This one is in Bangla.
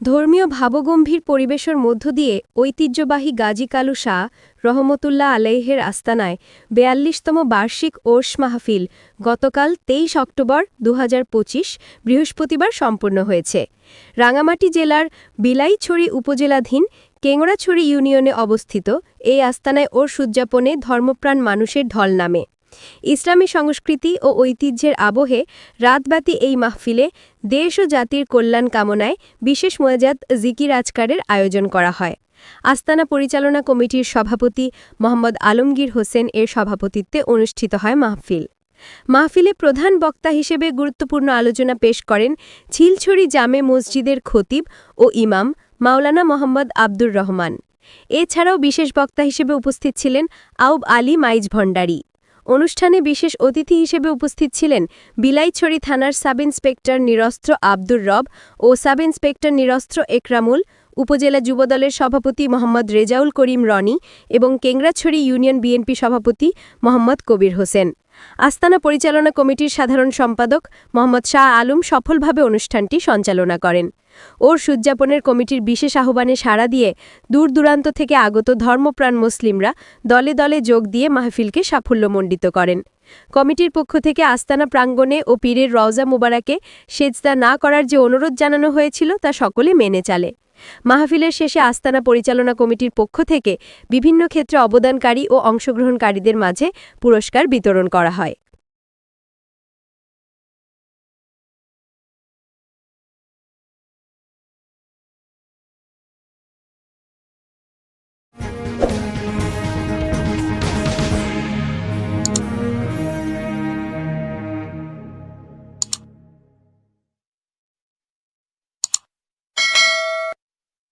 ধর্মীয় ভাবগম্ভীর পরিবেশের মধ্য দিয়ে ঐতিহ্যবাহী গাজী কালু শাহ রহমতুল্লাহ আলাইহের আস্তানায় বেয়াল্লিশতম বার্ষিক ওর্স মাহফিল গতকাল তেইশ অক্টোবর দু হাজার পঁচিশ বৃহস্পতিবার সম্পূর্ণ হয়েছে। রাঙামাটি জেলার বিলাইছড়ি উপজেলাধীন কেংড়াছড়ি ইউনিয়নে অবস্থিত এই আস্তানায় ওর্স উদযাপনে ধর্মপ্রাণ মানুষের ঢল নামে। ইসলামী সংস্কৃতি ও ঐতিহ্যের আবহে রাতবাতি এই মাহফিলে দেশ ও জাতির কল্যাণ কামনায় বিশেষ মোয়াজাত জিকির আজকারের আয়োজন করা হয়। আস্তানা পরিচালনা কমিটির সভাপতি মোহাম্মদ আলমগীর হোসেন এর সভাপতিত্বে অনুষ্ঠিত হয় মাহফিল। মাহফিলে প্রধান বক্তা হিসেবে গুরুত্বপূর্ণ আলোচনা পেশ করেন ঝিলছড়ি জামে মসজিদের খতিব ও ইমাম মাওলানা মোহাম্মদ আব্দুর রহমান। এছাড়াও বিশেষ বক্তা হিসেবে উপস্থিত ছিলেন আউব আলী মাইজ ভণ্ডারী। অনুষ্ঠানে বিশেষ অতিথি হিসেবে উপস্থিত ছিলেন বিলাইছড়ি থানার সাব ইন্সপেক্টর নিরস্ত্র আব্দুর রব ও সাব ইন্সপেক্টর নিরস্ত্র একরামুল, উপজেলা যুবদলের সভাপতি মোহাম্মদ রেজাউল করিম রনি এবং কেংরাছড়ি ইউনিয়ন বিএনপি সভাপতি মোহাম্মদ কবির হোসেন। আস্তানা পরিচালনা কমিটির সাধারণ সম্পাদক মোহাম্মদ শাহ আলম সফলভাবে অনুষ্ঠানটি সঞ্চালনা করেন। ওর উদযাপনের কমিটির বিশেষ আহ্বানে সাড়া দিয়ে দূর দূরান্ত থেকে আগত ধর্মপ্রাণ মুসলিমরা দলে দলে যোগ দিয়ে মাহফিলকে সাফল্যমণ্ডিত করেন। কমিটির পক্ষ থেকে আস্তানা প্রাঙ্গণে ও পীরের রওজা মুবারাকে সেজদা না করার যে অনুরোধ জানানো হয়েছিল তা সকলে মেনে চালে। মাহফিলের শেষে আস্তানা পরিচালনা কমিটির পক্ষ থেকে বিভিন্ন ক্ষেত্রে অবদানকারী ও অংশগ্রহণকারীদের মাঝে পুরস্কার বিতরণ করা হয়।